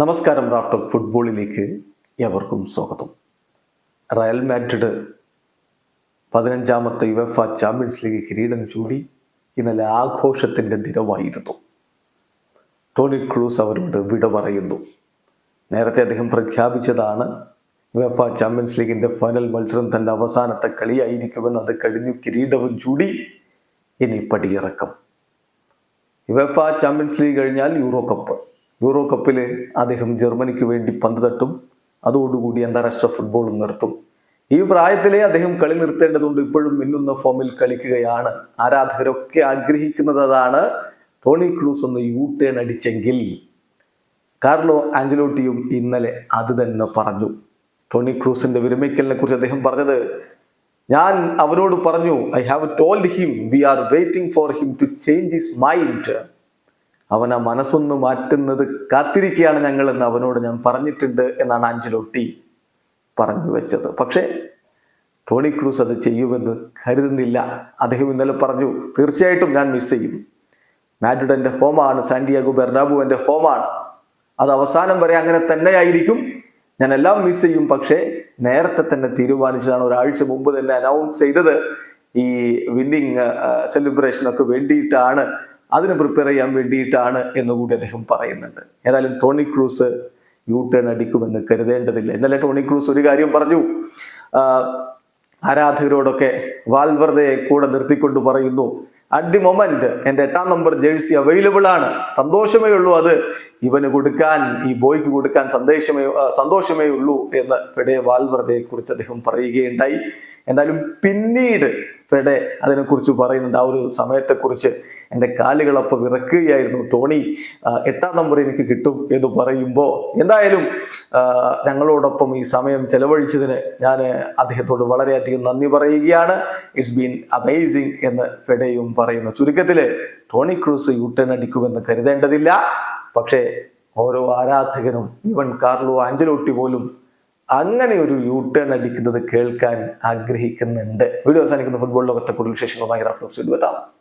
നമസ്കാരം raft of ഫുട്ബോളിലേക്ക് എവർക്കും സ്വാഗതം. റയൽ മാഡ്രിഡ് പതിനഞ്ചാമത്തെ യുവഫ ചാമ്പ്യൻസ് ലീഗ് കിരീടം ചൂടി ഇന്നലെ ആഘോഷത്തിന്റെ ദിനമായിരുന്നു. ടോണി ക്രൂസ് അവരോട് വിട പറയുന്നു. നേരത്തെ അദ്ദേഹം പ്രഖ്യാപിച്ചതാണ് യുവഫ ചാമ്പ്യൻസ് ലീഗിന്റെ ഫൈനൽ മത്സരം തന്റെ അവസാനത്തെ കളിയായിരിക്കുമെന്ന് അത് കഴിഞ്ഞു കിരീടവും ചൂടി. ഇനി പടിയിറക്കം. യുവഫ ചാമ്പ്യൻസ് ലീഗ് കഴിഞ്ഞാൽ യൂറോ കപ്പ്. യൂറോ കപ്പിൽ അദ്ദേഹം ജർമ്മനിക്ക് വേണ്ടി പന്ത് തട്ടും അതോടുകൂടി അന്താരാഷ്ട്ര ഫുട്ബോളും നിർത്തും. ഈ പ്രായത്തിലെ അദ്ദേഹം കളി നിർത്തേണ്ടതുകൊണ്ട് ഇപ്പോഴും മിന്നുന്ന ഫോമിൽ കളിക്കുകയാണ്. ആരാധകരൊക്കെ ആഗ്രഹിക്കുന്നത് അതാണ് ടോണി ക്ലൂസ് ഒന്ന് യൂ ടേൺ അടിച്ചെങ്കിൽ. കാർലോ ആഞ്ചലോട്ടിയും ഇന്നലെ അത് തന്നെ പറഞ്ഞു. ടോണി ക്രൂസിന്റെ വിരമിക്കലിനെ കുറിച്ച് അദ്ദേഹം പറഞ്ഞത് ഞാൻ അവനോട് പറഞ്ഞു I have told him we are waiting for him to change his mind അവൻ ആ മനസ്സൊന്ന് മാറ്റുന്നത് കാത്തിരിക്കുകയാണ് ഞങ്ങൾ എന്ന് അവനോട് ഞാൻ പറഞ്ഞിട്ടുണ്ട് എന്നാണ് ആഞ്ചലോട്ടി പറഞ്ഞു വെച്ചത്. പക്ഷേ ടോണി ക്രൂസ് അത് ചെയ്യുമെന്ന് കരുതുന്നില്ല. അദ്ദേഹം ഇന്നലെ പറഞ്ഞു തീർച്ചയായിട്ടും ഞാൻ മിസ് ചെയ്യും. മാഡ്രിഡന്റെ ഹോമാണ് സാന്റിയാഗോ ബെർണാബുവിന്റെ ഹോമാണ്. അത് അവസാനം വരെ അങ്ങനെ തന്നെയായിരിക്കും. ഞാൻ എല്ലാം മിസ് ചെയ്യും. പക്ഷേ നേരത്തെ തന്നെ തീരുമാനിച്ചതാണ് ഒരാഴ്ച മുമ്പ് തന്നെ അനൗൺസ് ചെയ്തത് ഈ വിന്നിങ് സെലിബ്രേഷനൊക്കെ വേണ്ടിയിട്ടാണ് അതിന് പ്രിപ്പയർ ചെയ്യാൻ വേണ്ടിയിട്ടാണ് എന്നുകൂടി അദ്ദേഹം പറയുന്നുണ്ട്. ഏതായാലും ടോണി ക്രൂസ് യൂ ടേൺ അടിക്കുമെന്ന് കരുതേണ്ടതില്ല. ഇന്നലെ ടോണി ക്രൂസ് ഒരു കാര്യം പറഞ്ഞു. ആരാധകരോടൊക്കെ വാൽവർദയെ കൂടെ നിർത്തിക്കൊണ്ട് പറയുന്നു അറ്റ് ദി മൊമെന്റ് എന്റെ എട്ടാം നമ്പർ ജേഴ്സി അവൈലബിൾ ആണ്. സന്തോഷമേ ഉള്ളൂ അത്. ഇവന് കൊടുക്കാൻ ഈ ബോയ്ക്ക് കൊടുക്കാൻ സന്ദേശമേ സന്തോഷമേ ഉള്ളൂ എന്ന് ഫെഡെ വാൽവർദയെ കുറിച്ച് അദ്ദേഹം പറയുകയുണ്ടായി. എന്തായാലും പിന്നീട് ഫെഡെ അതിനെക്കുറിച്ച് പറയുന്നുണ്ട്. ആ ഒരു സമയത്തെക്കുറിച്ച് എന്റെ കാലുകളപ്പോൾ വിറക്കുകയായിരുന്നു. ടോണി എട്ടാം നമ്പർ എനിക്ക് കിട്ടും എന്ന് പറയുമ്പോൾ എന്തായാലും ഞങ്ങളോടൊപ്പം ഈ സമയം ചെലവഴിച്ചതിന് ഞാൻ അദ്ദേഹത്തോട് വളരെയധികം നന്ദി പറയുകയാണ്. ഇറ്റ്സ് ബീൻ അമേസിങ് എന്ന് ഫെഡയും പറയുന്നു. ചുരുക്കത്തിൽ ടോണി ക്രൂസ് യൂട്ടേൺ അടിക്കുമെന്ന് കരുതേണ്ടതില്ല. പക്ഷേ ഓരോ ആരാധകനും ഇവൻ കാർലോ ആഞ്ചലോട്ടി പോലും അങ്ങനെ ഒരു യൂട്ടേൺ അടിക്കുന്നത് കേൾക്കാൻ ആഗ്രഹിക്കുന്നുണ്ട്. വീഡിയോ അവസാനിക്കുന്ന. ഫുട്ബോൾ ലോകത്തെ കൂടുതൽ വിശേഷങ്ങളുമായി റാഫ്ലോക്സ് എത്താം.